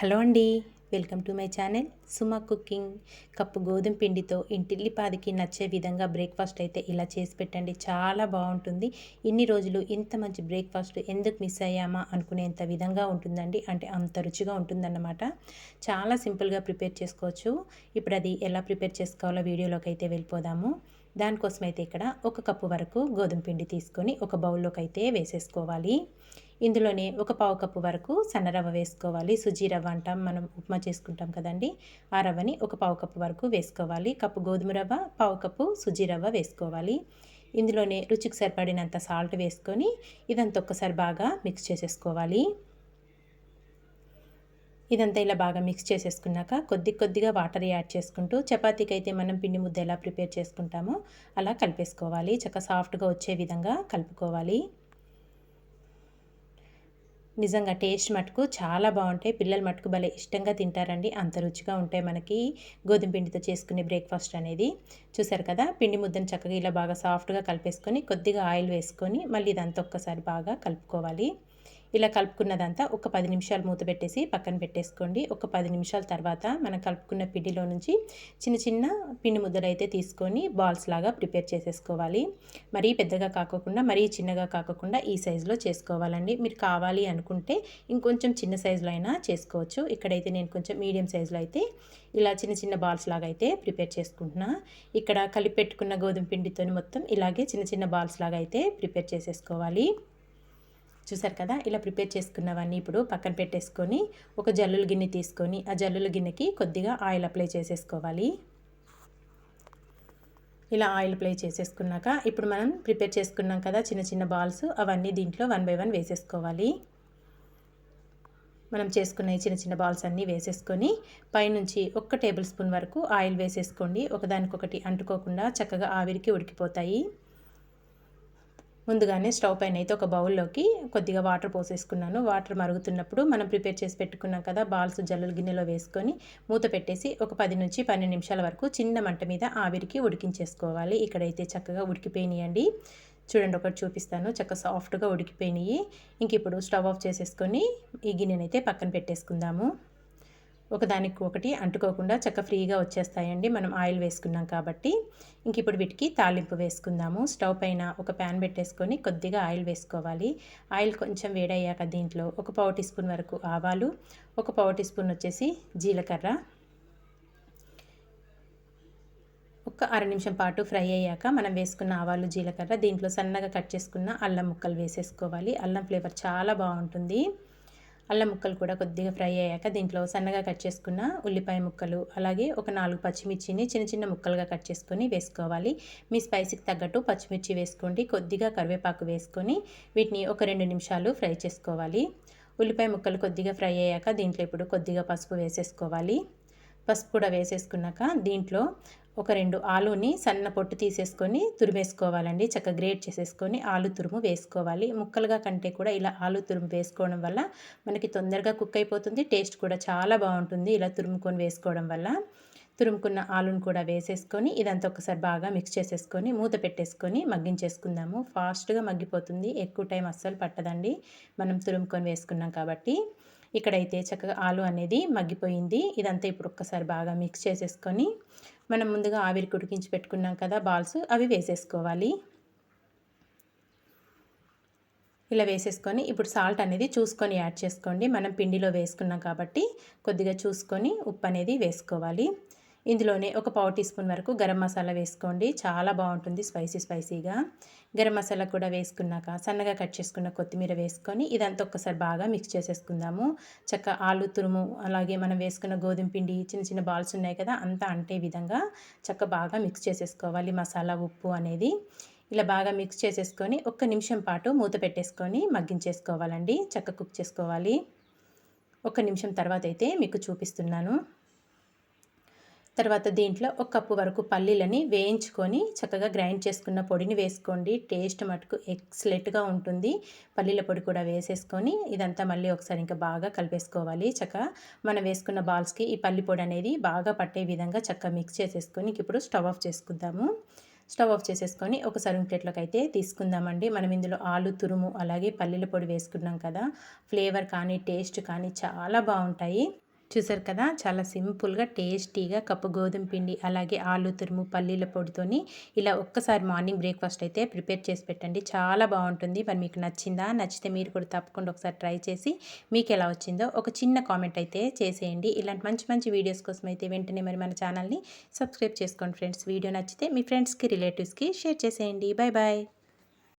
Hello అండి welcome to my channel Suma cooking. Cup గోధుమ పిండితో ఇంటిల్లిపాదికి నచ్చే విధంగా బ్రేక్ఫాస్ట్ అయితే ఇలా చేసి పెట్టండి. చాలా బాగుంటుంది. ఇన్ని రోజులు ఇంత మంచి బ్రేక్ఫాస్ట్ ఎందుకు మిస్ అయ్యామా అనుకునేంత విధంగా ఉంటుందండి. అంటే అంత రుచిగా ఉంటుందన్నమాట. చాలా సింపుల్గా ప్రిపేర్ చేసుకోవచ్చు. ఇప్పుడు అది ఎలా ప్రిపేర్ చేసుకోవాలో వీడియోలోకి అయితే వెళ్ళిపోదాము. దానికోసం అయితే ఇక్కడ ఒక కప్పు వరకు గోధుమ పిండి తీసుకొని ఒక బౌల్లోకి అయితే వేసేసుకోవాలి. ఇందులోనే ఒక పావు కప్పు వరకు సన్న రవ్వ వేసుకోవాలి. సుజీ రవ్వ అంటాం మనం ఉప్మా చేసుకుంటాం కదండి. ఆ రవ్వని ఒక పావు కప్పు వరకు వేసుకోవాలి. కప్పు గోధుమ రవ్వ పావు కప్పు సుజీ రవ్వ వేసుకోవాలి. ఇందులోనే రుచికి సరిపడినంత సాల్ట్ వేసుకొని ఇదంతా ఒక్కసారి బాగా మిక్స్ చేసేసుకోవాలి. ఇదంతా ఇలా బాగా మిక్స్ చేసేసుకున్నాక కొద్ది కొద్దిగా వాటర్ యాడ్ చేసుకుంటూ చపాతీకి అయితే మనం పిండి ముద్ద ఎలా ప్రిపేర్ చేసుకుంటామో అలా కలిపేసుకోవాలి. చక్క సాఫ్ట్గా వచ్చే విధంగా కలుపుకోవాలి. నిజంగా టేస్ట్ మటుకు చాలా బాగుంటాయి. పిల్లలు మటుకు భలే ఇష్టంగా తింటారండి. అంత రుచిగా ఉంటాయి మనకి గోధుమ పిండితో చేసుకునే బ్రేక్ఫాస్ట్ అనేది. చూసారు కదా? పిండి ముద్దను చక్కగా ఇలా బాగా సాఫ్ట్గా కలిపేసుకొని కొద్దిగా ఆయిల్ వేసుకొని మళ్ళీ ఇదంతా ఒక్కసారి బాగా కలుపుకోవాలి. ఇలా కలుపుకున్నదంతా ఒక పది నిమిషాలు మూత పెట్టేసి పక్కన పెట్టేసుకోండి. ఒక పది నిమిషాల తర్వాత మనం కలుపుకున్న పిండిలో నుంచి చిన్న చిన్న పిండి ముద్దలు అయితే తీసుకొని బాల్స్ లాగా ప్రిపేర్ చేసేసుకోవాలి. మరీ పెద్దగా కాకకుండా మరీ చిన్నగా కాకకుండా ఈ సైజులో చేసుకోవాలండి. మీరు కావాలి అనుకుంటే ఇంకొంచెం చిన్న సైజులో అయినా చేసుకోవచ్చు. ఇక్కడైతే నేను కొంచెం మీడియం సైజులో అయితే ఇలా చిన్న చిన్న బాల్స్ లాగా అయితే ప్రిపేర్ చేసుకుంటున్నా. ఇక్కడ కలిపి పెట్టుకున్న గోధుమ పిండితో మొత్తం ఇలాగే చిన్న చిన్న బాల్స్ లాగా అయితే ప్రిపేర్ చేసేసుకోవాలి. చూసారు కదా? ఇలా ప్రిపేర్ చేసుకున్నవన్నీ ఇప్పుడు పక్కన పెట్టేసుకొని ఒక జల్లుల గిన్నె తీసుకొని ఆ జల్లుల గిన్నెకి కొద్దిగా ఆయిల్ అప్లై చేసేసుకోవాలి. ఇలా ఆయిల్ అప్లై చేసేసుకున్నాక ఇప్పుడు మనం ప్రిపేర్ చేసుకున్నాం కదా చిన్న చిన్న బాల్స్ అవన్నీ దీంట్లో వన్ బై వన్ వేసేసుకోవాలి. మనం చేసుకున్న చిన్న చిన్న బాల్స్ అన్నీ వేసేసుకొని పైనుంచి ఒక్క టేబుల్ స్పూన్ వరకు ఆయిల్ వేసేసుకోండి. ఒకదానికొకటి అంటుకోకుండా చక్కగా ఆవిరికి ఉడికిపోతాయి. ముందుగానే స్టవ్ పైన అయితే ఒక బౌల్లోకి కొద్దిగా వాటర్ పోసేసుకున్నాను. వాటర్ మరుగుతున్నప్పుడు మనం ప్రిపేర్ చేసి పెట్టుకున్నాం కదా బాల్స్ జల్లులు గిన్నెలో వేసుకొని మూత పెట్టేసి ఒక పది నుంచి పన్నెండు నిమిషాల వరకు చిన్న మంట మీద ఆవిరికి ఉడికించేసుకోవాలి. ఇక్కడైతే చక్కగా ఉడికిపోయినాయండి. చూడండి ఒకటి చూపిస్తాను. చక్కగా సాఫ్ట్గా ఉడికిపోయినాయి. ఇంక ఇప్పుడు స్టవ్ ఆఫ్ చేసేసుకొని ఈ గిన్నెనైతే పక్కన పెట్టేసుకుందాము. ఒకదానికి ఒకటి అంటుకోకుండా చక్క ఫ్రీగా వచ్చేస్తాయండి. మనం ఆయిల్ వేసుకున్నాం కాబట్టి. ఇంక ఇప్పుడు వీటికి తాలింపు వేసుకుందాము. స్టవ్ పైన ఒక ప్యాన్ పెట్టేసుకొని కొద్దిగా ఆయిల్ వేసుకోవాలి. ఆయిల్ కొంచెం వేడయ్యాక దీంట్లో ఒక పావు టీ స్పూన్ వరకు ఆవాలు ఒక పావు టీ స్పూన్ వచ్చేసి జీలకర్ర ఒక అర నిమిషం పాటు ఫ్రై అయ్యాక మనం వేసుకున్న ఆవాలు జీలకర్ర దీంట్లో సన్నగా కట్ చేసుకున్న అల్లం ముక్కలు వేసేసుకోవాలి. అల్లం ఫ్లేవర్ చాలా బాగుంటుంది. అల్లం ముక్కలు కూడా కొద్దిగా ఫ్రై అయ్యాక దీంట్లో సన్నగా కట్ చేసుకున్న ఉల్లిపాయ ముక్కలు అలాగే ఒక నాలుగు పచ్చిమిర్చిని చిన్న చిన్న ముక్కలుగా కట్ చేసుకొని వేసుకోవాలి. మీ స్పైసీకి తగ్గట్టు పచ్చిమిర్చి వేసుకోండి. కొద్దిగా కరివేపాకు వేసుకొని వీటిని ఒక రెండు నిమిషాలు ఫ్రై చేసుకోవాలి. ఉల్లిపాయ ముక్కలు కొద్దిగా ఫ్రై అయ్యాక దీంట్లో ఇప్పుడు కొద్దిగా పసుపు వేసేసుకోవాలి. పసుపు కూడా వేసేసుకున్నాక దీంట్లో ఒక రెండు ఆలుని సన్న పొట్టు తీసేసుకొని తురిమేసుకోవాలండి. చక్కగా గ్రేట్ చేసేసుకొని ఆలు తురుము వేసుకోవాలి. ముక్కలుగా కంటే కూడా ఇలా ఆలు తురుము వేసుకోవడం వల్ల మనకి తొందరగా కుక్ అయిపోతుంది. టేస్ట్ కూడా చాలా బాగుంటుంది ఇలా తురుముకొని వేసుకోవడం వల్ల. తురుముకున్న ఆలును కూడా వేసేసుకొని ఇదంతా ఒకసారి బాగా మిక్స్ చేసేసుకొని మూత పెట్టేసుకొని మగ్గించేసుకుందాము. ఫాస్ట్గా మగ్గిపోతుంది. ఎక్కువ టైం అస్సలు పట్టదండి. మనం తురుముకొని వేసుకున్నాం కాబట్టి. ఇక్కడైతే చక్కగా ఆలు అనేది మగ్గిపోయింది. ఇదంతా ఇప్పుడు ఒక్కసారి బాగా మిక్స్ చేసేసుకొని మనం ముందుగా ఆవిరికి ఉడికించి పెట్టుకున్నాం కదా బాల్స్ అవి వేసేసుకోవాలి. ఇలా వేసేసుకొని ఇప్పుడు సాల్ట్ అనేది చూసుకొని యాడ్ చేసుకోండి. మనం పిండిలో వేసుకున్నాం కాబట్టి కొద్దిగా చూసుకొని ఉప్పు అనేది వేసుకోవాలి. ఇందులోనే ఒక పావు టీ స్పూన్ వరకు గరం మసాలా వేసుకోండి. చాలా బాగుంటుంది స్పైసీ స్పైసీగా. గరం మసాలా కూడా వేసుకున్నాక సన్నగా కట్ చేసుకున్న కొత్తిమీర వేసుకొని ఇదంతా ఒక్కసారి బాగా మిక్స్ చేసేసుకుందాము. చక్క ఆలు తురుము అలాగే మనం వేసుకున్న గోధుమ పిండి చిన్న చిన్న బాల్స్ ఉన్నాయి కదా అంతా అంటే విధంగా చక్క బాగా మిక్స్ చేసేసుకోవాలి మసాలా ఉప్పు అనేది. ఇలా బాగా మిక్స్ చేసేసుకొని ఒక్క నిమిషం పాటు మూత పెట్టేసుకొని మగ్గించేసుకోవాలండి. చక్క కుక్ చేసుకోవాలి. ఒక నిమిషం తర్వాత అయితే మీకు చూపిస్తున్నాను. తర్వాత దీంట్లో ఒక కప్పు వరకు పల్లీలని వేయించుకొని చక్కగా గ్రైండ్ చేసుకున్న పొడిని వేసుకోండి. టేస్ట్ మటుకు ఎక్సలెంట్గా ఉంటుంది. పల్లీల పొడి కూడా వేసేసుకొని ఇదంతా మళ్ళీ ఒకసారి ఇంకా బాగా కలిపేసుకోవాలి. చక్కగా మనం వేసుకున్న బాల్స్కి ఈ పల్లి పొడి అనేది బాగా పట్టే విధంగా చక్కగా మిక్స్ చేసేసుకొని ఇప్పుడు స్టవ్ ఆఫ్ చేసుకుందాము. స్టవ్ ఆఫ్ చేసేసుకొని ఒక సర్వింగ్ ప్లేట్లోకి అయితే తీసుకుందామండి. మనం ఇందులో ఆలు తురుము అలాగే పల్లీల పొడి వేసుకున్నాం కదా. ఫ్లేవర్ కానీ టేస్ట్ కానీ చాలా బాగుంటాయి. చూసారు కదా చాలా సింపుల్గా టేస్టీగా కప్పు గోధుమ పిండి అలాగే ఆలు తురుము పల్లీల పొడితోని ఇలా ఒక్కసారి మార్నింగ్ బ్రేక్ఫాస్ట్ అయితే ప్రిపేర్ చేసి పెట్టండి. చాలా బాగుంటుంది. మరి మీకు నచ్చిందా నచ్చితే మీరు కూడా తప్పకుండా ఒకసారి ట్రై చేసి మీకు ఎలా వచ్చిందో ఒక చిన్న కామెంట్ అయితే చేసేయండి. ఇలాంటి మంచి మంచి వీడియోస్ కోసం అయితే వెంటనే మరి మన ఛానల్ని సబ్స్క్రైబ్ చేసుకోండి ఫ్రెండ్స్. వీడియో నచ్చితే మీ ఫ్రెండ్స్కి రిలేటివ్స్కి షేర్ చేసేయండి. Bye bye